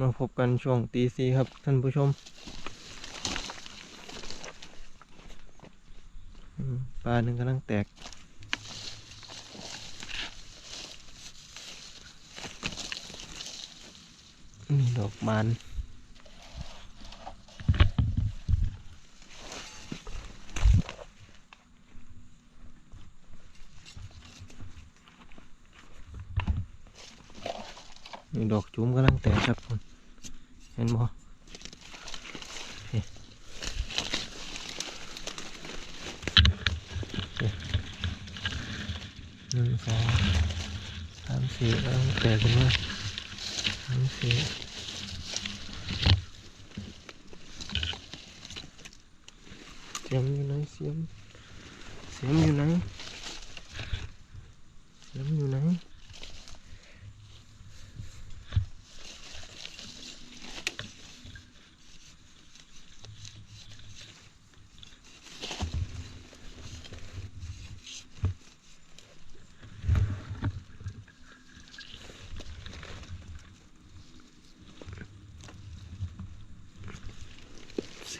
มาพบกันช่วงตีสีครับท่านผู้ชมปลาหนึ่งกำลังแตกนี่ดอกบานนี่ดอกจุ้มกำลังแตกครับคุณเห็นบ่หนึ่งสองสามสี่กำลังแตกขึ้นมาสามสี่เสียมอยู่ไหนเสียมเสียมอยู่ไหนเสียมอยู่ไหน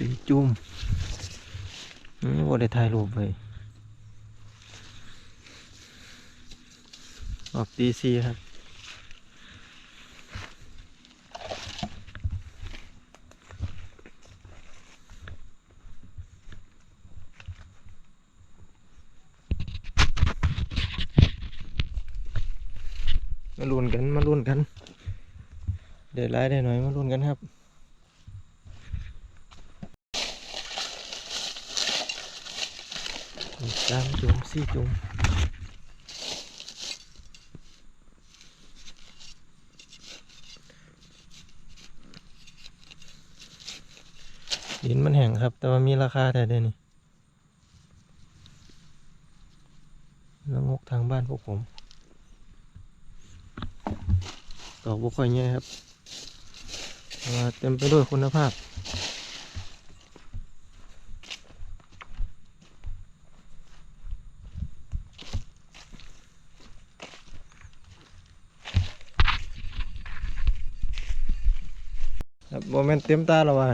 สีจุ่มอืมว่าได้ถ่ายรูปไว้ออกตีซีครับมาลุ้นกัน มาลุ้นกัน เดี๋ยวไล่ได้หน่อย มาลุ้นกันครับ สามจุ่มสี่จุ่มดินมันแห้งครับ แต่ว่ามีราคาแต่เดี๋ยวนี้แล้วงกทางบ้านพวกผมดอกบุค่อยแย่ครับเต็มไปด้วยคุณภาพ โมเมนต์เต็มตาแล้วว่ะ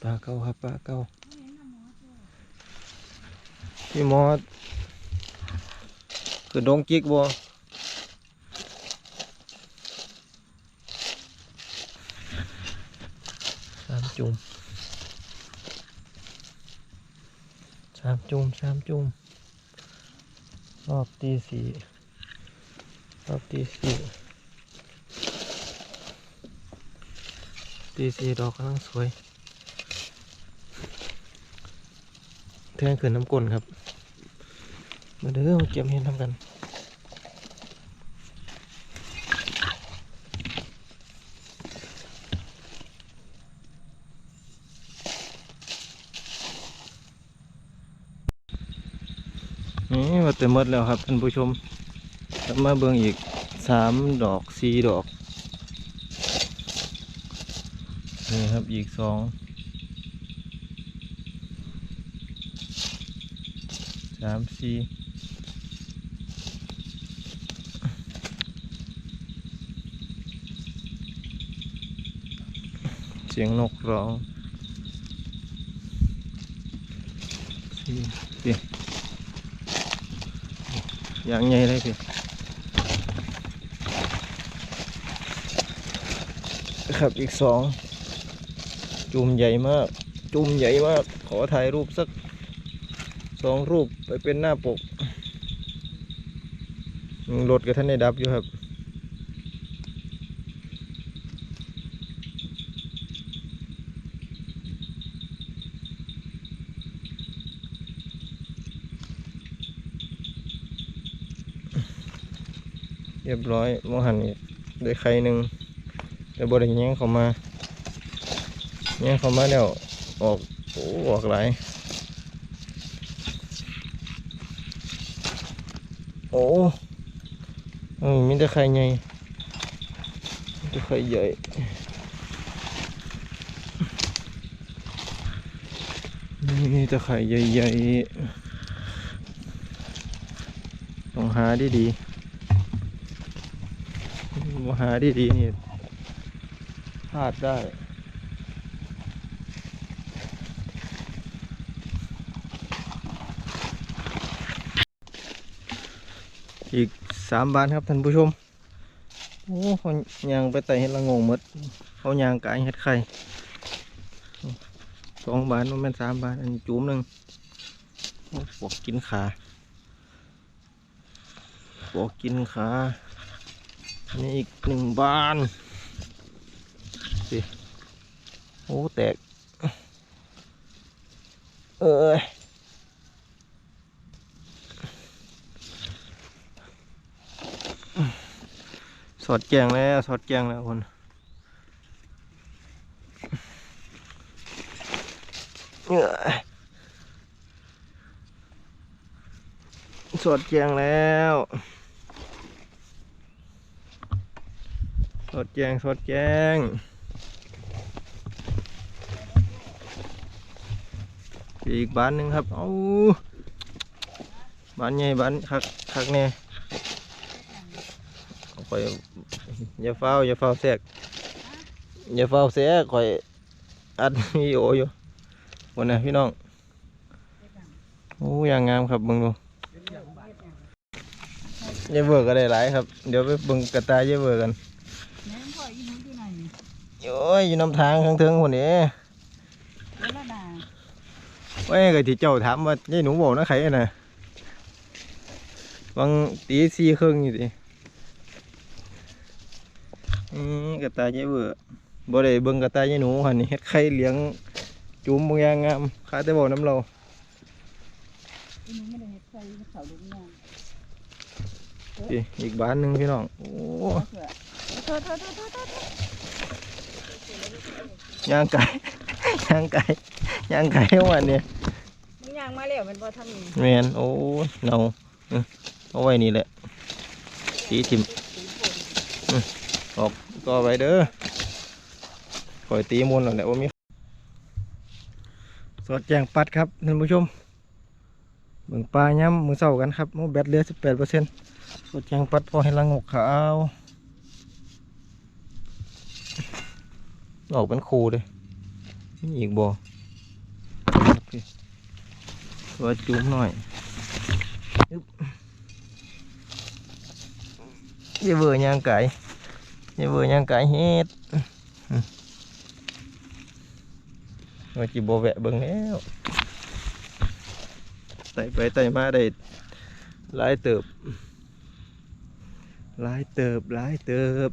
ปลาเก้าครับปลาเก้าพี่มอสคือดงจิกบัวสามจุ่ม สามจุ่มสามจุ่มรอบตีสี่รอบตีสี่ตีสี่ดอกกำลังสวยแทงขืนน้ำกลนครับ มาเด้อมาเก็บเห็นทำกัน นี่ว่าแต่หมดแล้วครับท่านผู้ชมมาเบิ่งอีกสามดอกสี่ดอกนี่ครับอีกสองสามสี่เสียงนกร้องสี่เสียง อย่างใหญ่เลยพี่ครับอีกสองจุ่มใหญ่มาก จุ่มใหญ่มาก ขอถ่ายรูปสักสองรูปไปเป็นหน้าปกรถกับท่านในดับอยู่ครับ เรียบร้อยหมอหันนี่ได้ไข่หนึ่งแต่บริแย้งเขามาแย้งเขามาแล้วออกโอ้ออกหลายโอ้เออมีแต่ไข่ใหญ่แต่ไข่ใหญ่นี่นี่ตะไคร่ใหญ่ๆต้องหาดีดีๆ หาดีดีๆนี่พลาดได้อีกสามบานครับท่านผู้ชม โอ้เขายางไปไต่เห็ดละงงหมดเขายางกายเห็ดไข่สองบานมันเป็นสามบานอันนี้จุ้มหนึ่งโอ้ปวกกินขาปวกกินขา นนี้อีกหนึ่งบานสิโอ้แตก เอ้ยสอดแจงแล้วสอดแจงแล้วคนเอ้ยสอดแจงแล้ว สดแจงสดแจงอีกบ้านหนึ่งครับเอาบ้านใหญ่บ้านคักคักแน่เอาไปอย่าเฝ้าอย่าเฝ้าแทรกอย่าเฝ้าแทรกข่อยอัดวีโออยู่วันนี้พี่น้องโอ้ยางงามครับเบิ่งดูอย่เบิกก็ได้หลายครับ เดี๋ยวไปเบิ่งกระตายอย่เบิกกัน แม่นพ่ออีหนูอยู่ไหน โอ้ยอยู่น้ำทางข้างเทิงคนนี้เวลาด่าไว้ก็ที่เจ้าถามว่านี่หนูบอกนะใครน่ะบางตีสี่ครึ่งอยู่ดิอืมกระต่ายอย่าเบิกบ่ได้เบิ่งกระต่ายอย่าหนูหันนี่เฮ็ดไข่เลี้ยงจุ่มบางอย่างงามข้าแต่บอกน้ำเราอีหนูไม่ได้เฮ็ดใส่เขาลูกน้องอีอีกบ้านหนึ่งพี่น้องโอ้ เผื่อโทษโทษโทษโทษโทษ ย่างไก่ย่างไก่ย่างไก่ทั้งวันเนี่ยมึงย่างมาแล้วมันบ่ทำนี่แมนโอ้เนาเออเอาไว้นี่แหละตีทิมอืมออกก็ไว้เด้อคอยตีมุนแล้วแหละว่ามีสอดแจงปัดครับท่านผู้ชมเบิ่งปลาย้ำมือเศร้ากันครับโอ้แบตเหลือสิบแปดเปอร์เซ็นต์สอดแจงปัดพอให้ละงกขาวออกเป็นคูเลยนี่อีกบ่ตัวจุ้มหน่อยอึ๊บอย่าเบื่อย่างไก่อย่าเบื่อย่างไก่เฮ็ดอืมว่าจิบแวะเบิ่งแล้วไต่ไปไต่มาได้หลายเติบหลายเติบหลายเติบ